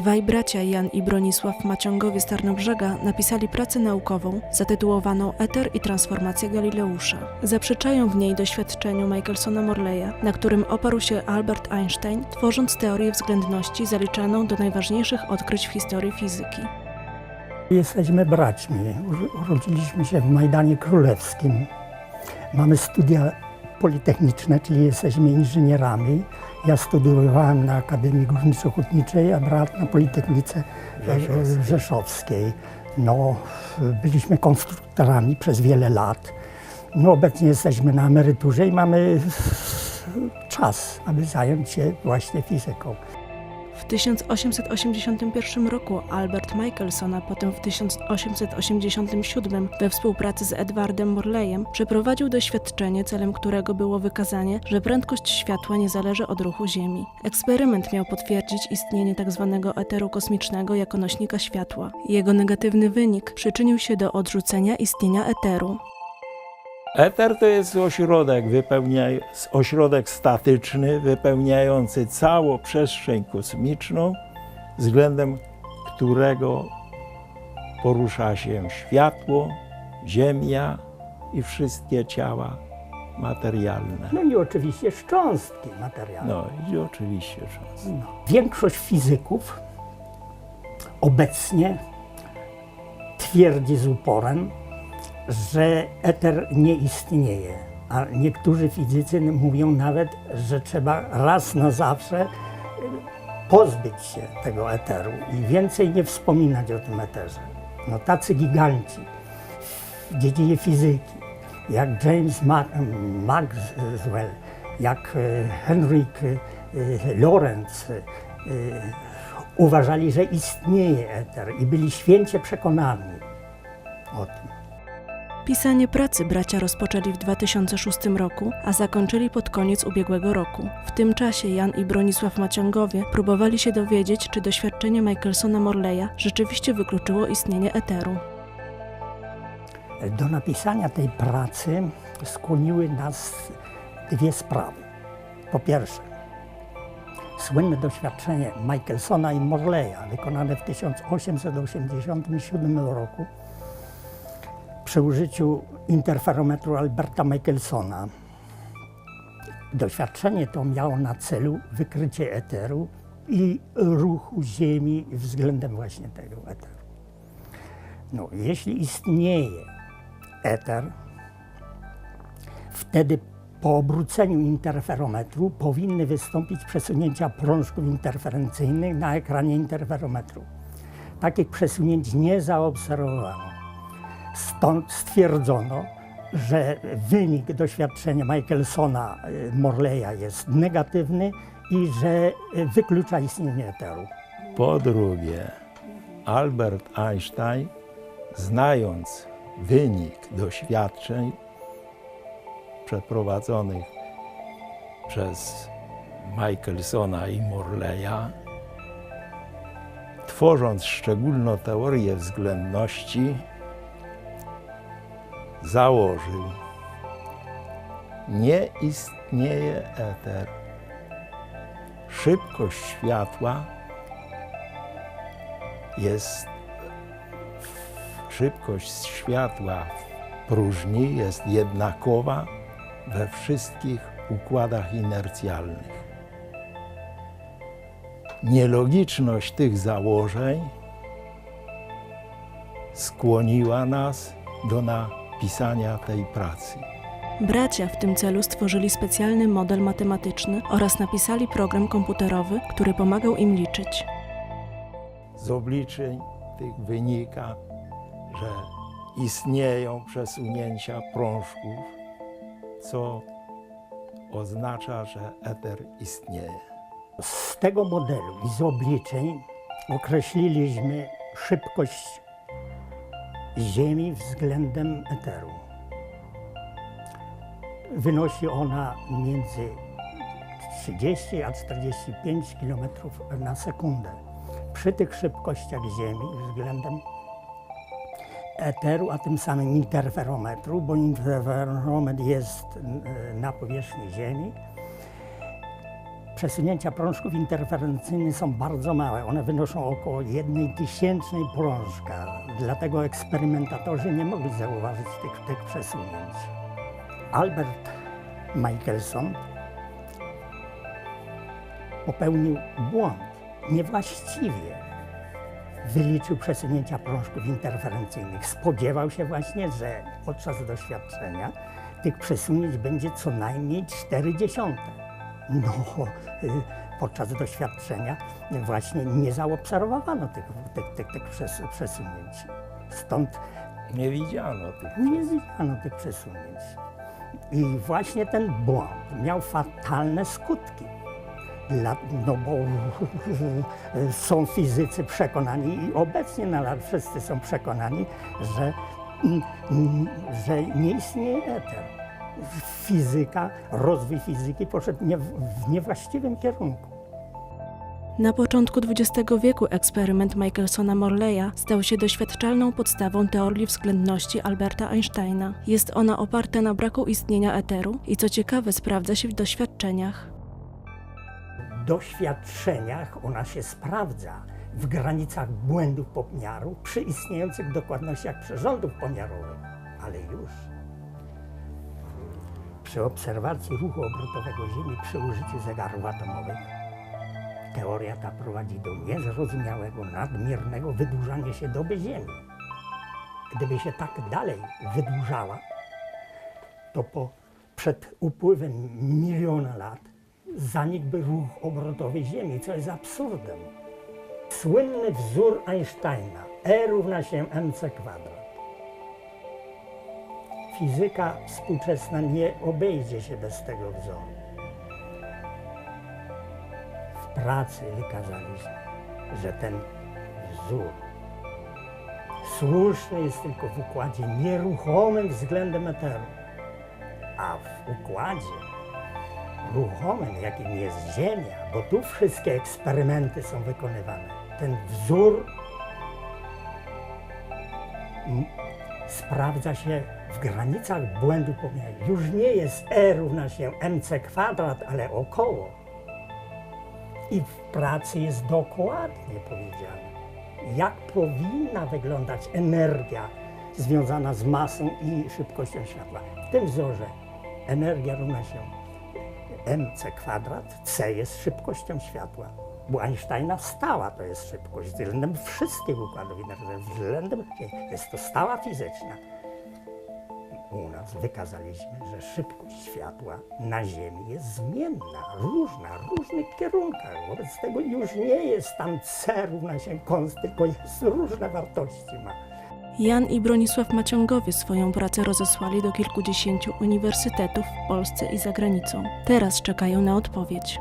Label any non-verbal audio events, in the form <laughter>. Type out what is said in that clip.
Dwaj bracia Jan i Bronisław Maciągowie z Tarnobrzega napisali pracę naukową zatytułowaną Eter i transformacja Galileusza. Zaprzeczają w niej doświadczeniu Michelsona Morleya, na którym oparł się Albert Einstein, tworząc teorię względności zaliczaną do najważniejszych odkryć w historii fizyki. Jesteśmy braćmi. Uro- Urodziliśmy się w Majdanie Królewskim. Mamy studia politechniczne, czyli jesteśmy inżynierami. Ja studiowałem na Akademii Górniczo-Hutniczej, a brat na Politechnice Rzeszowskiej. Rzeszowskiej. No, byliśmy konstruktorami przez wiele lat. No, obecnie jesteśmy na emeryturze i mamy czas, aby zająć się właśnie fizyką. W 1881 roku Albert Michelson, a potem w 1887 we współpracy z Edwardem Morleyem przeprowadził doświadczenie, celem którego było wykazanie, że prędkość światła nie zależy od ruchu Ziemi. Eksperyment miał potwierdzić istnienie tzw. eteru kosmicznego jako nośnika światła. Jego negatywny wynik przyczynił się do odrzucenia istnienia eteru. Eter to jest ośrodek, ośrodek statyczny wypełniający całą przestrzeń kosmiczną, względem którego porusza się światło, Ziemia i wszystkie ciała materialne. No i oczywiście szcząstki materialne. No i oczywiście cząstki. No. Większość fizyków obecnie twierdzi z uporem, że eter nie istnieje. A niektórzy fizycy mówią nawet, że trzeba raz na zawsze y, pozbyć się tego eteru i więcej nie wspominać o tym eterze. No tacy giganci w dziedzinie fizyki, jak James Ma- Maxwell, jak e, Henryk e, Lorentz, uważali, że istnieje eter i byli święcie przekonani o tym. Pisanie pracy bracia rozpoczęli w 2006 roku, a zakończyli pod koniec ubiegłego roku. W tym czasie Jan i Bronisław Maciągowie próbowali się dowiedzieć, czy doświadczenie Michelsona Morleya rzeczywiście wykluczyło istnienie eteru. Do napisania tej pracy skłoniły nas dwie sprawy. Po pierwsze, słynne doświadczenie Michelsona i Morleya, wykonane w 1887 roku przy użyciu interferometru Alberta Michelsona. Doświadczenie to miało na celu wykrycie eteru i ruchu Ziemi względem właśnie tego eteru. No, jeśli istnieje eter, wtedy po obróceniu interferometru powinny wystąpić przesunięcia prążków interferencyjnych na ekranie interferometru. Takich przesunięć nie zaobserwowano. Stąd stwierdzono, że wynik doświadczenia Michelsona y, Morleya jest negatywny i że y, wyklucza istnienie eteru. Po drugie, Albert Einstein, znając wynik doświadczeń przeprowadzonych przez Michelsona i Morleya, tworząc szczególną teorię względności, założył, nie istnieje eter. Szybkość światła jest szybkość światła w próżni jest jednakowa we wszystkich układach inercjalnych. Nielogiczność tych założeń skłoniła nas do napisania tej pracy. Bracia w tym celu stworzyli specjalny model matematyczny oraz napisali program komputerowy, który pomagał im liczyć. Z obliczeń tych wynika, że istnieją przesunięcia prążków, co oznacza, że eter istnieje. Z tego modelu i z obliczeń określiliśmy szybkość Ziemi względem eteru. Wynosi ona między 30 a 45 km na sekundę. Przy tych szybkościach Ziemi względem eteru, a tym samym interferometru, bo interferometr jest e, na powierzchni Ziemi, przesunięcia prążków interferencyjnych są bardzo małe. One wynoszą około jednej tysięcznej prążka. Dlatego eksperymentatorzy nie mogli zauważyć tych, tych przesunięć. Albert Michelson popełnił błąd. Niewłaściwie wyliczył przesunięcia prążków interferencyjnych. Spodziewał się właśnie, że podczas doświadczenia tych przesunięć będzie co najmniej 0,4. No, y, podczas doświadczenia właśnie nie zaobserwowano tych, tych, tych, tych przes- przesunięć. Stąd Nie widziano tych nie widziano tych przesunięć. I właśnie ten błąd miał fatalne skutki. Dla, no bo <laughs> są fizycy przekonani i obecnie nadal wszyscy są przekonani, że, mm, że nie istnieje eter. Fizyka, rozwój fizyki poszedł nie, w niewłaściwym kierunku. Na początku XX wieku eksperyment Michelsona Morleya stał się doświadczalną podstawą teorii względności Alberta Einsteina. Jest ona oparta na braku istnienia eteru i co ciekawe sprawdza się w doświadczeniach. W doświadczeniach ona się sprawdza w granicach błędów pomiaru przy istniejących dokładnościach przyrządów pomiarowych, ale już przy obserwacji ruchu obrotowego Ziemi przy użyciu zegarów atomowych teoria ta prowadzi do niezrozumiałego, nadmiernego wydłużania się doby Ziemi. Gdyby się tak dalej wydłużała, to po, przed upływem miliona lat zanikłby ruch obrotowy Ziemi, co jest absurdem. Słynny wzór Einsteina E równa się mc kwadrat. Fizyka współczesna nie obejdzie się bez tego wzoru. W pracy wykazaliśmy, że ten wzór słuszny jest tylko w układzie nieruchomym względem eteru, a w układzie ruchomym, jakim jest Ziemia, bo tu wszystkie eksperymenty są wykonywane. Ten wzór sprawdza się w granicach błędu pomiaru. Już nie jest E równa się mc kwadrat, ale około. I w pracy jest dokładnie powiedziane, jak powinna wyglądać energia związana z masą i szybkością światła. W tym wzorze energia równa się mc kwadrat, c jest szybkością światła. U Einsteina stała to jest szybkość względem wszystkich układów energetycznych, względem, jest to stała fizyczna. U nas wykazaliśmy, że szybkość światła na Ziemi jest zmienna, różna, w różnych kierunkach. Wobec tego już nie jest tam c równa się konst, tylko jest różne wartości ma. Jan i Bronisław Maciągowie swoją pracę rozesłali do kilkudziesięciu uniwersytetów w Polsce i za granicą. Teraz czekają na odpowiedź.